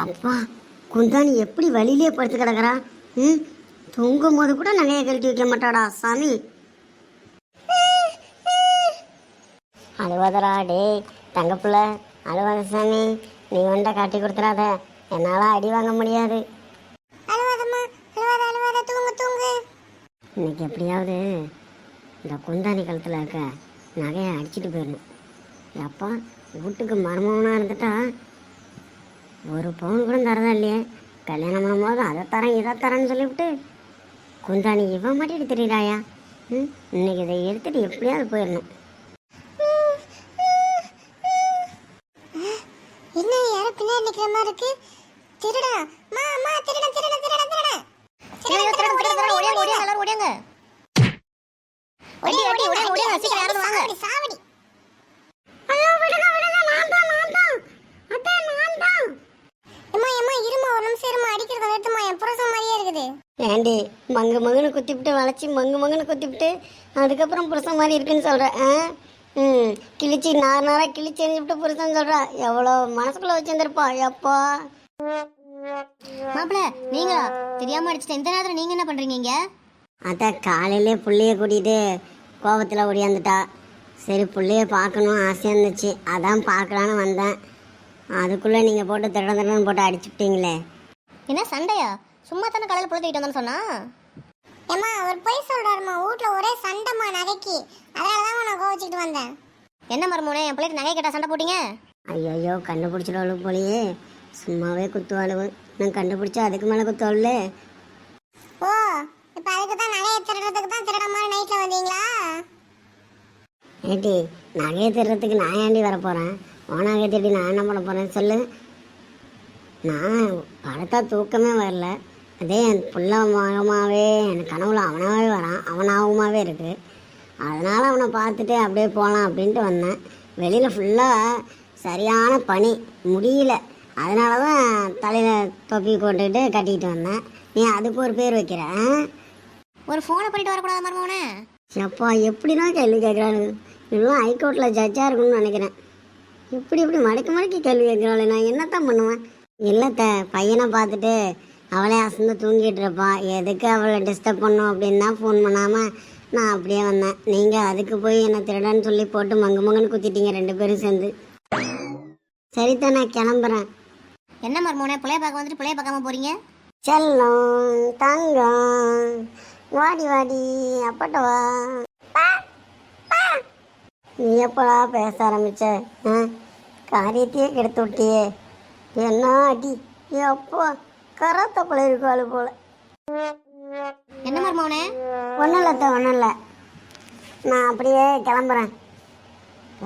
அப்பா குந்தாணி எப்படி வழியிலே படுத்து கிடக்குறா? ம்? தூங்கும் போது கூட நகையை கழட்டி வைக்க மாட்டாடா சாமி. அழுவதரா டேய் தங்கப்புள்ள அழுவாத சாமி நீ ஒன்றை காட்டி கொடுத்துறாத என்னால் அடி வாங்க முடியாது. இன்னைக்கு எப்படியாவது இந்த குந்தாணி கழுத்தில் இருக்க நகையை அடிச்சிட்டு போயிடணும் அப்பா வீட்டுக்கு மருமகனாக இருந்துட்டா ஒரு பவுன் கூட தரதா இல்லையே கல்யாணம் பண்ணும்போது அதை தரேன் இதை தரேன்னு சொல்லிவிட்டு குந்தாணி இவன் மாட்டிட்டு தெரியுறாயா ம் இன்னைக்கு இதை எடுத்துட்டு எப்படியாவது போயிடணும் என்ன யாரோ பின்னாடி நிக்கிற மாதிரி இருக்கு திருடா மா மா திருட திருட திருட திருட ஐயோ, திருடன், திருடன், திருடன், ஓடியாங்க, ஓடியாங்க, எல்லாரும் ஓடியாங்க. ஓடி, ஓடி, ஓடி, ஓடியாங்க, சீக்கிரம் யாராவது வாங்க. சாவடி சாவடி ஐயோ விடுங்க விடுங்க நான் தான் நான் தான் அத்தை நான் தான் அம்மா அம்மா இருமா ஒரு நிமிஷம் இருமா அடிக்கிறத நிறுத்துமா என் புருஷன் மாதிரியே இருக்குது ஏண்டி மங்கு மங்குன்னு குத்திவிட்டு வளைச்சி மங்கு மங்குன்னு குத்திவிட்டு அதுக்கப்புறம் புருஷன் மாதிரி இருக்குன்னு சொல்கிறேன் ஆ? ம் கிழிச்சி நார் நாராக கிழிச்சி எறிஞ்சுவிட்டு புருஷன் சொல்கிறா எவ்வளோ மனசுக்குள்ளே வச்சுருந்துருப்பா எப்பா? மாப்பிள, நீங்களா? தெரியாம அடிச்சிட்டேன் இந்த நேரத்துல நீங்க என்ன பண்றீங்க இங்க? அதான் காலையிலே புள்ளைய கூட்டிகிட்டு கோபத்தில் ஓடியாந்துட்டா. சரி புள்ளைய பார்க்கணும் ஆசையாக இருந்துச்சு. அதான் பார்க்கலான்னு வந்தேன். அதுக்குள்ளே நீங்கள் போட்டு திருட திருடன்னு போட்டு அடிச்சுட்டீங்களே என்ன சண்டையா? சும்மா தானே கடையில் புள்ள தூக்கிட்டு வந்தேன்னு சொன்னா? ஏம்மா அவர் போய் சொல்றாருமா வீட்ல ஒரே சண்டைமா நகைக்கு. அதனால தான் நான் கோவச்சிட்டு வந்தேன். என்ன மருமோனே என் பிள்ளைக்கு நகை கேட்டா சண்டை போட்டீங்க? ஐயோ கண்டுபிடிச்சிடுவாளு போலியே. சும்மாவே குத்துவாளுவு. நான் கண்டுபிடிச்சா அதுக்கு மேலே குத்துவாள்ல ஓ இப்ப அதுக்கு தான் நகையை திருடுறதுக்கு தான் திருட மாதிரி நைட்ல வந்தீங்களா? ஏட்டி நகையை திருறதுக்கு நான் ஏண்டி வர போகிறேன் ஓனாக திருடி நான் என்ன பண்ண போகிறேன்னு சொல்லு. நான் படுத்தா தூக்கமே வரல. அதே என் புள்ள மகமாகவே என் கனவுல அவனாகவே வரான். அவனாகவுமாவே இருக்குது அதனால் அவனை பார்த்துட்டு அப்படியே போகலாம் அப்படின்ட்டு வந்தேன். வெளியில் ஃபுல்லாக சரியான பனி. முடியல. அதனால தான் தலையில் தொப்பி போட்டுக்கிட்டு கட்டிக்கிட்டு வந்தேன். நீ அதுக்கு ஒரு பேர் வைக்கிற? ஒரு ஃபோனை பண்ணிட்டு வரக்கூடாது மருமோனே எப்பா எப்படிதான் கேள்வி கேட்குறாரு இவெல்லாம் ஹைகோர்ட்டில் ஜட்ஜாக இருக்கணும்னு நினைக்கிறேன். இப்படி இப்படி மடக்கி மடக்கி கேள்வி கேட்குறாள் நான் என்னத்தான் பண்ணுவேன்? இல்லைத்த பையனை பார்த்துட்டு அவளே அசந்து தூங்கிட்டு இருப்பா. எதுக்கு அவளை டிஸ்டர்ப் பண்ணும் அப்படின்னு தான் ஃபோன் பண்ணாமல் நான் அப்படியே வந்தேன். நீங்கள் அதுக்கு போய் என்னை திருடன்னு சொல்லி போட்டு மங்கு மங்குன்னு குத்திட்டீங்க ரெண்டு பேரும் சேர்ந்து. சரிதான் நான் கிளம்புறேன். என்ன மருமோனே பிள்ளைய பார்க்க வந்துட்டு பிள்ளைய பார்க்காம போறீங்க? செல்லம் தங்கம் வாடி வாடி அப்பட்ட வா. நீ எப்படா பேச ஆரம்பிச்ச? ஆ? காரியத்தையே கெடுத்து விட்டியே. என்ன அடி? எப்போ? கராத்த போல இருக்காளு போல. என்ன மருமோனே ஒன்றும் இல்லத்த ஒன்றும் இல்லை நான் அப்படியே கிளம்புறேன்.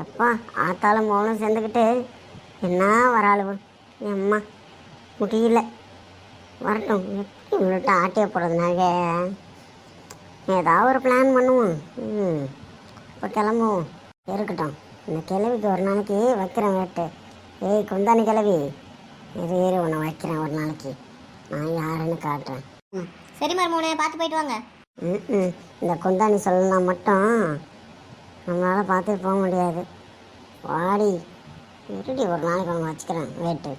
எப்பா ஆத்தாலும் மோளும் சேர்ந்துக்கிட்டு என்ன வராளுவு? எம்மா முடியல. வரட்டும் எப்படி இவங்கள்ட்ட ஆட்டிய போடுறதுனாக ஏதாவது ஒரு பிளான் பண்ணுவோம். ம் இப்போ கிளம்புவோம். இருக்கட்டும் இந்த கிழவிக்கு ஒரு நாளைக்கு வைக்கிறேன் வேட்டு. ஏய் குந்தாணி கிழவி இரு இரு உன்னை வைக்கிறேன் ஒரு நாளைக்கு. நான் யாருன்னு காட்டுறேன். ம். சரி மருமோனே பார்த்து போயிட்டு வாங்க. ம்ம். இந்த குந்தாணி சொல்லலாம் மட்டும் நம்மளால் பார்த்துட்டு போக முடியாது. வாடி. இருடி ஒரு நாளைக்கு ஒன்று வச்சுக்கிறேன். வேட்டு